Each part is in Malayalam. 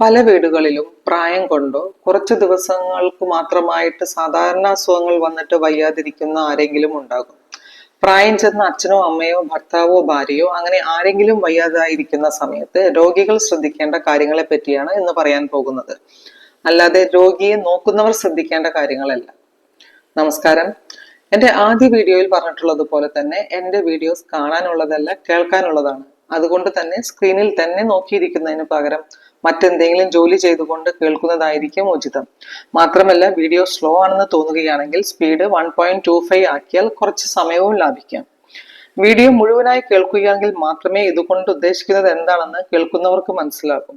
പല വീടുകളിലും പ്രായം കൊണ്ടോ കുറച്ച് ദിവസങ്ങൾക്ക് മാത്രമായിട്ട് സാധാരണ അസുഖങ്ങൾ വന്നിട്ട് വയ്യാതിരിക്കുന്ന ആരെങ്കിലും ഉണ്ടാകും. പ്രായം ചെന്ന അച്ഛനോ അമ്മയോ ഭർത്താവോ ഭാര്യയോ അങ്ങനെ ആരെങ്കിലും വയ്യാതായിരിക്കുന്ന സമയത്ത് രോഗികൾ ശ്രദ്ധിക്കേണ്ട കാര്യങ്ങളെ പറ്റിയാണ് ഇന്ന് പറയാൻ പോകുന്നത്. അല്ലാതെ രോഗിയെ നോക്കുന്നവർ ശ്രദ്ധിക്കേണ്ട കാര്യങ്ങളല്ല. നമസ്കാരം. എന്റെ ആദ്യ വീഡിയോയിൽ പറഞ്ഞിട്ടുള്ളത് പോലെ തന്നെ എന്റെ വീഡിയോസ് കാണാനുള്ളതല്ല കേൾക്കാനുള്ളതാണ്. അതുകൊണ്ട് തന്നെ സ്ക്രീനിൽ തന്നെ നോക്കിയിരിക്കുന്നതിന് പകരം മറ്റെന്തെങ്കിലും ജോലി ചെയ്തുകൊണ്ട് കേൾക്കുന്നതായിരിക്കും ഉചിതം. മാത്രമല്ല വീഡിയോ സ്ലോ ആണെന്ന് തോന്നുകയാണെങ്കിൽ speed one point two five ആക്കിയാൽ കുറച്ച് സമയവും ലാഭിക്കാം. വീഡിയോ മുഴുവനായി കേൾക്കുകയാണെങ്കിൽ മാത്രമേ ഇതുകൊണ്ട് ഉദ്ദേശിക്കുന്നത് എന്താണെന്ന് കേൾക്കുന്നവർക്ക് മനസ്സിലാകും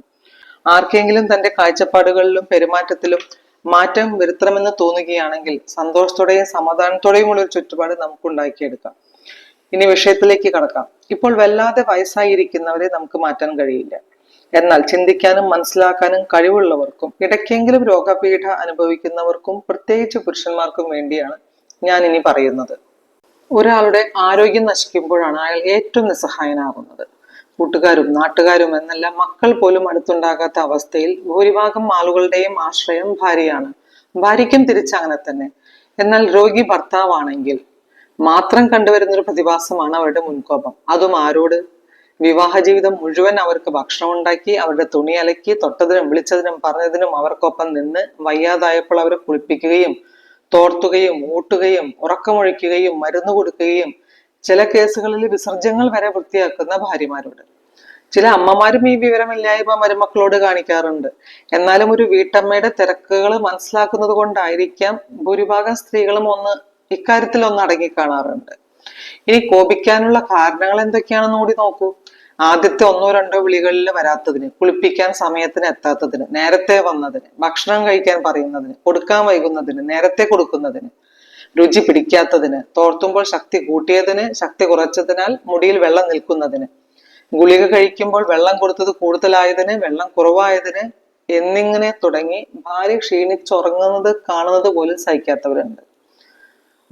ആർക്കെങ്കിലും തന്റെ കാഴ്ചപ്പാടുകളിലും പെരുമാറ്റത്തിലും മാറ്റം വരുത്തണമെന്ന് തോന്നുകയാണെങ്കിൽ സന്തോഷത്തോടെയും സമാധാനത്തോടെയുമുള്ള ഒരു ചുറ്റുപാട് നമുക്ക് ഉണ്ടാക്കിയെടുക്കാം ഇനി വിഷയത്തിലേക്ക് കടക്കാം. ഇപ്പോൾ വല്ലാതെ വയസ്സായിരിക്കുന്നവരെ നമുക്ക് മാറ്റാൻ കഴിയില്ല. എന്നാൽ ചിന്തിക്കാനും മനസ്സിലാക്കാനും കഴിവുള്ളവർക്കും ഇടയ്ക്കെങ്കിലും രോഗപീഠ അനുഭവിക്കുന്നവർക്കും പ്രത്യേകിച്ച് പുരുഷന്മാർക്കും വേണ്ടിയാണ് ഞാൻ ഇനി പറയുന്നത്. ഒരാളുടെ ആരോഗ്യം നശിക്കുമ്പോഴാണ് അയാൾ ഏറ്റവും നിസ്സഹായനാകുന്നത്. കൂട്ടുകാരും നാട്ടുകാരും എന്നല്ല മക്കൾ പോലും അടുത്തുണ്ടാകാത്ത അവസ്ഥയിൽ ഭൂരിഭാഗം ആളുകളുടെയും ആശ്രയം ഭാര്യയാണ്. ഭാര്യയ്ക്കും തിരിച്ചങ്ങനെ തന്നെ. എന്നാൽ രോഗി ഭർത്താവാണെങ്കിൽ മാത്രം കണ്ടുവരുന്ന ഒരു പ്രതിഭാസമാണ് അവരുടെ മുൻകോപം. അതും ആരോട്? വിവാഹ ജീവിതം മുഴുവൻ അവർക്ക് ഭക്ഷണം ഉണ്ടാക്കി അവരുടെ തുണി അലക്കി തൊട്ടതിനും വിളിച്ചതിനും പറഞ്ഞതിനും അവർക്കൊപ്പം നിന്ന് വയ്യാതായപ്പോൾ അവരെ കുളിപ്പിക്കുകയും തോർത്തുകയും ഊട്ടുകയും ഉറക്കമൊഴിക്കുകയും മരുന്ന് കൊടുക്കുകയും ചില കേസുകളിൽ വിസർജ്യങ്ങൾ വരെ വൃത്തിയാക്കുന്ന ഭാര്യമാരോട്. ചില അമ്മമാരും ഈ വിവരമില്ലായ്മ മരുമക്കളോട് കാണിക്കാറുണ്ട്. എന്നാലും ഒരു വീട്ടമ്മയുടെ തിരക്കുകൾ മനസ്സിലാക്കുന്നത് കൊണ്ടായിരിക്കാം ഭൂരിഭാഗം സ്ത്രീകളും ഒന്ന് ഇക്കാര്യത്തിൽ ഒന്ന് അടങ്ങി കാണാറുണ്ട് ഇനി കോപിക്കാനുള്ള കാരണങ്ങൾ എന്തൊക്കെയാണെന്ന് കൂടി നോക്കൂ. ആദ്യത്തെ ഒന്നോ രണ്ടോ വിളികളിൽ വരാത്തതിന് കുളിപ്പിക്കാൻ സമയത്തിന് എത്താത്തതിന് നേരത്തെ വന്നതിന് ഭക്ഷണം കഴിക്കാൻ പറയുന്നതിന് കൊടുക്കാൻ വൈകുന്നതിന് നേരത്തെ കൊടുക്കുന്നതിന് രുചി പിടിക്കാത്തതിന് തോർത്തുമ്പോൾ ശക്തി കൂട്ടിയതിന് ശക്തി കുറച്ചതിനാൽ മുടിയിൽ വെള്ളം നിൽക്കുന്നതിന് ഗുളിക കഴിക്കുമ്പോൾ വെള്ളം കൊടുത്തത് കൂടുതലായതിന് വെള്ളം കുറവായതിന് എന്നിങ്ങനെ തുടങ്ങി ഭാര്യ ക്ഷീണിച്ചുറങ്ങുന്നത് കാണുന്നത് പോലും സഹിക്കാത്തവരുണ്ട്.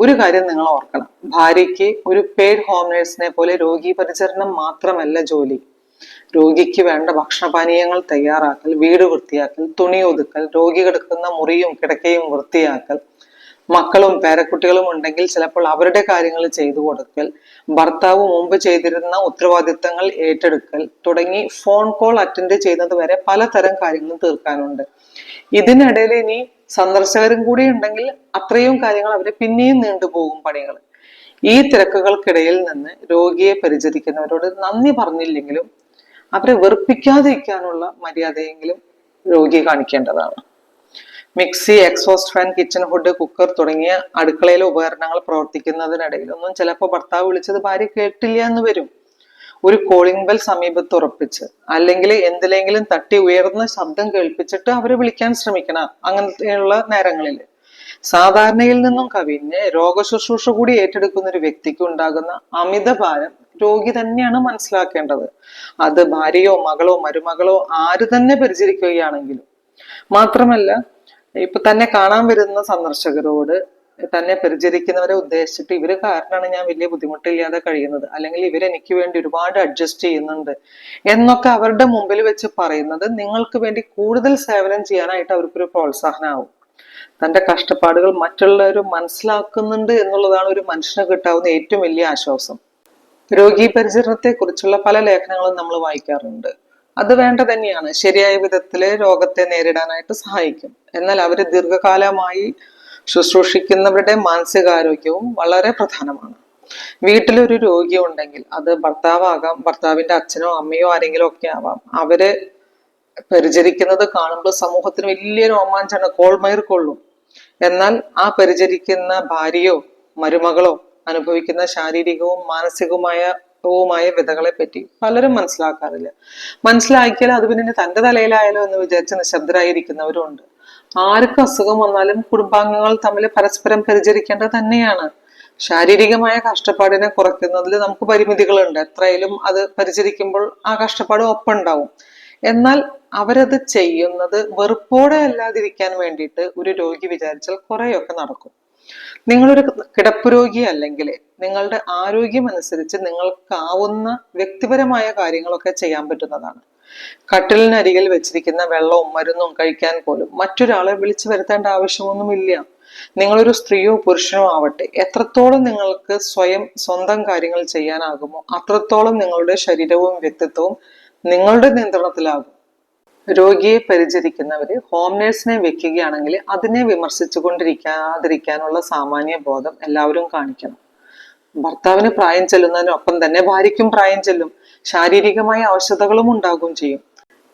ഒരു കാര്യം നിങ്ങൾ ഓർക്കണം. ഭാര്യയ്ക്ക് ഒരു പെയ്ഡ് ഹോം നേഴ്സിനെ പോലെ രോഗി പരിചരണം മാത്രമല്ല ജോലി. രോഗിക്ക് വേണ്ട ഭക്ഷണപാനീയങ്ങൾ തയ്യാറാക്കൽ വീട് വൃത്തിയാക്കൽ തുണി ഒതുക്കൽ രോഗി കിടക്കുന്ന മുറിയും കിടക്കയും വൃത്തിയാക്കൽ മക്കളും പേരക്കുട്ടികളും ഉണ്ടെങ്കിൽ ചിലപ്പോൾ അവരുടെ കാര്യങ്ങൾ ചെയ്തു കൊടുക്കൽ ഭർത്താവ് മുമ്പ് ചെയ്തിരുന്ന ഉത്തരവാദിത്തങ്ങൾ ഏറ്റെടുക്കൽ തുടങ്ങി ഫോൺ കോൾ അറ്റൻഡ് ചെയ്യുന്നത് വരെ പലതരം കാര്യങ്ങളും തീർക്കാനുണ്ട്. ഇതിനിടയിൽ ഇനി സന്ദർശകരും കൂടി ഉണ്ടെങ്കിൽ അത്രയും കാര്യങ്ങൾ അവരെ പിന്നെയും നീണ്ടുപോകും പണികൾ. ഈ തിരക്കുകൾക്കിടയിൽ നിന്ന് രോഗിയെ പരിചരിക്കുന്നവരോട് നന്ദി പറഞ്ഞില്ലെങ്കിലും അവരെ വെറുപ്പിക്കാതിരിക്കാനുള്ള മര്യാദയെങ്കിലും രോഗിയെ കാണിക്കേണ്ടതാണ്. Mixie exhaust fan kitchen hood cooker തുടങ്ങിയ അടുക്കളയിലെ ഉപകരണങ്ങൾ പ്രവർത്തിക്കുന്നതിനിടയിൽ ഒന്നും ചിലപ്പോൾ ഭർത്താവ് വിളിച്ചത് ഭാര്യ കേട്ടില്ല എന്ന് വരും. ഒരു കോളിംഗ് ബെൽ സമീപത്ത് ഉറപ്പിച്ച് അല്ലെങ്കിൽ എന്തിലെങ്കിലും തട്ടി ഉയർന്ന ശബ്ദം കേൾപ്പിച്ചിട്ട് അവരെ വിളിക്കാൻ ശ്രമിക്കണം അങ്ങനെയുള്ള നേരങ്ങളിൽ സാധാരണയിൽ നിന്നും കവിഞ്ഞ് രോഗശുശ്രൂഷ കൂടി ഏറ്റെടുക്കുന്ന ഒരു വ്യക്തിക്ക് ഉണ്ടാകുന്ന അമിതഭാരം രോഗി തന്നെയാണ് മനസ്സിലാക്കേണ്ടത്. അത് ഭാര്യയോ മകളോ മരുമകളോ ആര് തന്നെ പരിചരിക്കുകയാണെങ്കിലും. മാത്രമല്ല ഇപ്പൊ തന്നെ കാണാൻ വരുന്ന സന്ദർശകരോട് തന്നെ പരിചരിക്കുന്നവരെ ഉദ്ദേശിച്ചിട്ട് ഇവർ കാരണമാണ് ഞാൻ വലിയ ബുദ്ധിമുട്ടില്ലാതെ കഴിയുന്നത്. അല്ലെങ്കിൽ ഇവരെനിക്ക് വേണ്ടി ഒരുപാട് അഡ്ജസ്റ്റ് ചെയ്യുന്നുണ്ട് എന്നൊക്കെ അവരുടെ മുമ്പിൽ വെച്ച് പറയുന്നത് നിങ്ങൾക്ക് വേണ്ടി കൂടുതൽ സേവനം ചെയ്യാനായിട്ട് അവർക്കൊരു പ്രോത്സാഹനമാവും തന്റെ കഷ്ടപ്പാടുകൾ മറ്റുള്ളവർ മനസ്സിലാക്കുന്നുണ്ട് എന്നുള്ളതാണ് ഒരു മനുഷ്യന് കിട്ടാവുന്ന ഏറ്റവും വലിയ ആശ്വാസം. രോഗീ പരിചരണത്തെ കുറിച്ചുള്ള പല ലേഖനങ്ങളും നമ്മൾ വായിക്കാറുണ്ട്. അത് വേണ്ട തന്നെയാണ്. ശരിയായ വിധത്തിൽ രോഗത്തെ നേരിടാനായിട്ട് സഹായിക്കും. എന്നാൽ അവർ ദീർഘകാലമായി ശുശ്രൂഷിക്കുന്നവരുടെ മാനസികാരോഗ്യവും വളരെ പ്രധാനമാണ്. വീട്ടിലൊരു രോഗി ഉണ്ടെങ്കിൽ അത് ഭർത്താവാകാം ഭർത്താവിന്റെ അച്ഛനോ അമ്മയോ ആരെങ്കിലും ഒക്കെ ആവാം. അവരെ പരിചരിക്കുന്നത് കാണുമ്പോൾ സമൂഹത്തിന് വലിയ രോമാഞ്ചാണ് കോൾമയർ കൊള്ളും എന്നാൽ ആ പരിചരിക്കുന്ന ഭാര്യയോ മരുമകളോ അനുഭവിക്കുന്ന ശാരീരികവും മാനസികവുമായ വുമായ വിധകളെ പറ്റി പലരും മനസ്സിലാക്കാറില്ല. മനസ്സിലാക്കിയാൽ അത് പിന്നെ തന്റെ തലയിലായാലോ എന്ന് വിചാരിച്ച് നിശബ്ദരായിരിക്കുന്നവരും ഉണ്ട് ആർക്ക് അസുഖം വന്നാലും കുടുംബാംഗങ്ങൾ തമ്മിൽ പരസ്പരം പരിചരിക്കേണ്ടത് തന്നെയാണ്. ശാരീരികമായ കഷ്ടപ്പാടിനെ കുറയ്ക്കുന്നതിൽ നമുക്ക് പരിമിതികളുണ്ട്. എത്രയായാലും അത് പരിചരിക്കുമ്പോൾ ആ കഷ്ടപ്പാട് ഒപ്പുണ്ടാവും എന്നാൽ അവരത് ചെയ്യുന്നത് വെറുപ്പോടെ അല്ലാതിരിക്കാൻ വേണ്ടിയിട്ട് ഒരു രോഗി വിചാരിച്ചാൽ കുറെയൊക്കെ നടക്കും. നിങ്ങളൊരു കിടപ്പ് രോഗി അല്ലെങ്കിൽ നിങ്ങളുടെ ആരോഗ്യം അനുസരിച്ച് നിങ്ങൾക്കാവുന്ന വ്യക്തിപരമായ കാര്യങ്ങളൊക്കെ ചെയ്യാൻ പറ്റുന്നതാണ്. കട്ടിലിനരികിൽ വെച്ചിരിക്കുന്ന വെള്ളവും മരുന്നും കഴിക്കാൻ പോലും മറ്റൊരാളെ വിളിച്ചു വരുത്തേണ്ട ആവശ്യമൊന്നുമില്ല. നിങ്ങളൊരു സ്ത്രീയോ പുരുഷനോ ആവട്ടെ എത്രത്തോളം നിങ്ങൾക്ക് സ്വയം സ്വന്തം കാര്യങ്ങൾ ചെയ്യാനാകുമോ അത്രത്തോളം നിങ്ങളുടെ ശരീരവും വ്യക്തിത്വവും നിങ്ങളുടെ നിയന്ത്രണത്തിലാകും. രോഗിയെ പരിചരിക്കുന്നവര് ഹോം നേഴ്സിനെ വെക്കുകയാണെങ്കിൽ അതിനെ വിമർശിച്ചു കൊണ്ടിരിക്കാതിരിക്കാനുള്ള സാമാന്യ ബോധം എല്ലാവരും കാണിക്കണം. ഭർത്താവിന് പ്രായം ചെല്ലുന്നതിനൊപ്പം തന്നെ ഭാര്യയ്ക്കും പ്രായം ചെല്ലും ശാരീരികമായ അവശതകളും ഉണ്ടാകുകയും ചെയ്യും.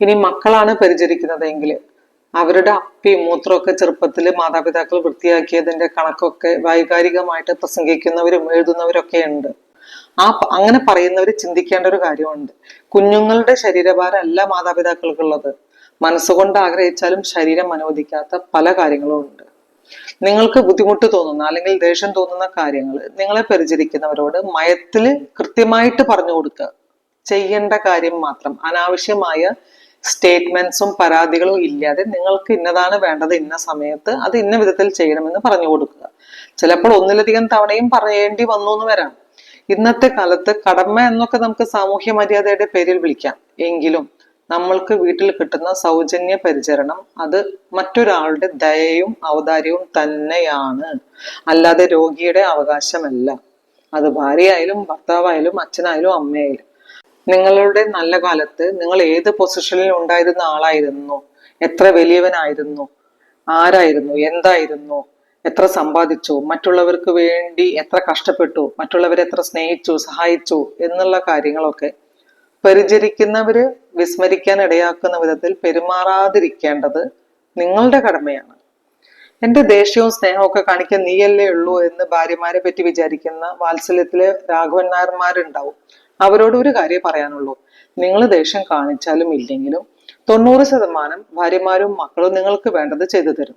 ഇനി മക്കളാണ് പരിചരിക്കുന്നതെങ്കിൽ അവരുടെ അപ്പി മൂത്രമൊക്കെ ചെറുപ്പത്തിൽ മാതാപിതാക്കൾ വൃത്തിയാക്കിയതിന്റെ കണക്കൊക്കെ വൈകാരികമായിട്ട് പ്രസംഗിക്കുന്നവരും എഴുതുന്നവരൊക്കെ ഉണ്ട്. ആ അങ്ങനെ പറയുന്നവർ ചിന്തിക്കേണ്ട ഒരു കാര്യമുണ്ട്. കുഞ്ഞുങ്ങളുടെ ശരീരഭാരം അല്ല മാതാപിതാക്കൾക്കുള്ളത്. മനസ്സുകൊണ്ട് ആഗ്രഹിച്ചാലും ശരീരം അനുവദിക്കാത്ത പല കാര്യങ്ങളും ഉണ്ട്. നിങ്ങൾക്ക് ബുദ്ധിമുട്ട് തോന്നുന്ന അല്ലെങ്കിൽ ദേഷ്യം തോന്നുന്ന കാര്യങ്ങൾ നിങ്ങളെ പരിചരിക്കുന്നവരോട് മയത്തിൽ കൃത്യമായിട്ട് പറഞ്ഞു കൊടുക്കുക. ചെയ്യേണ്ട കാര്യം മാത്രം. അനാവശ്യമായ സ്റ്റേറ്റ്മെന്റ്സും പരാതികളും ഇല്ലാതെ നിങ്ങൾക്ക് ഇന്നതാണ് വേണ്ടത് ഇന്ന സമയത്ത് അത് ഇന്ന വിധത്തിൽ ചെയ്യണമെന്ന് പറഞ്ഞു കൊടുക്കുക. ചിലപ്പോൾ ഒന്നിലധികം തവണയും പറയേണ്ടി വന്നു എന്ന് വരാം. ഇന്നത്തെ കാലത്ത് കടമ എന്നൊക്കെ നമുക്ക് സാമൂഹ്യ മര്യാദയുടെ പേരിൽ വിളിക്കാം. എങ്കിലും നമ്മൾക്ക് വീട്ടിൽ കിട്ടുന്ന സൗജന്യ പരിചരണം അത് മറ്റൊരാളുടെ ദയയും ഔദാര്യവും തന്നെയാണ്. അല്ലാതെ രോഗിയുടെ അവകാശമല്ല. അത് ഭാര്യയായാലും ഭർത്താവായാലും അച്ഛനായാലും അമ്മയായാലും. നിങ്ങളുടെ നല്ല കാലത്ത് നിങ്ങൾ ഏത് പൊസിഷനിൽ ഉണ്ടായിരുന്ന ആളായിരുന്നു? എത്ര വലിയവനായിരുന്നു? ആരായിരുന്നു? എന്തായിരുന്നു? എത്ര സമ്പാദിച്ചു? മറ്റുള്ളവർക്ക് വേണ്ടി എത്ര കഷ്ടപ്പെട്ടു? മറ്റുള്ളവരെ എത്ര സ്നേഹിച്ചു? സഹായിച്ചു? എന്നുള്ള കാര്യങ്ങളൊക്കെ പരിചരിക്കുന്നവര് വിസ്മരിക്കാൻ ഇടയാക്കുന്ന വിധത്തിൽ പെരുമാറാതിരിക്കേണ്ടത് നിങ്ങളുടെ കടമയാണ്. എന്റെ ദേഷ്യവും സ്നേഹവും ഒക്കെ കാണിക്കാൻ നീയല്ലേ ഉള്ളൂ എന്ന് ഭാര്യമാരെ പറ്റി വിചാരിക്കുന്ന വാത്സല്യത്തിലെ രാഘവൻ നായർമാരുണ്ടാവും. അവരോട് ഒരു കാര്യം പറയാനുള്ളൂ. നിങ്ങൾ ദേഷ്യം കാണിച്ചാലും ഇല്ലെങ്കിലും തൊണ്ണൂറ് ശതമാനം ഭാര്യമാരും മക്കളും നിങ്ങൾക്ക് വേണ്ടത് ചെയ്തു തരും.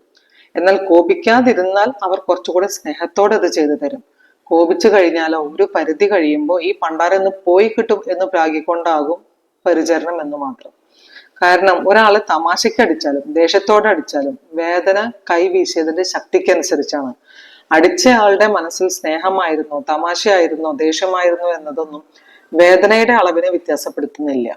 എന്നാൽ കോപിക്കാതിരുന്നാൽ അവർ കുറച്ചുകൂടെ സ്നേഹത്തോടെ അത് ചെയ്തു തരും. കോപിച്ചു കഴിഞ്ഞാലോ ഒരു പരിധി കഴിയുമ്പോൾ ഈ പണ്ടാരൊന്ന് പോയി കിട്ടും എന്ന് പ്രാഗിക്കൊണ്ടാകും പരിചരണം എന്ന് മാത്രം. കാരണം ഒരാളെ തമാശയ്ക്ക് അടിച്ചാലും ദേഷ്യത്തോടെ അടിച്ചാലും വേദന കൈവീശിയതിന്റെ ശക്തിക്കനുസരിച്ചാണ്. അടിച്ച ആളുടെ മനസ്സിൽ സ്നേഹമായിരുന്നോ തമാശയായിരുന്നോ ദേഷ്യമായിരുന്നോ എന്നതൊന്നും വേദനയുടെ അളവിനെ വ്യത്യാസപ്പെടുത്തുന്നില്ല.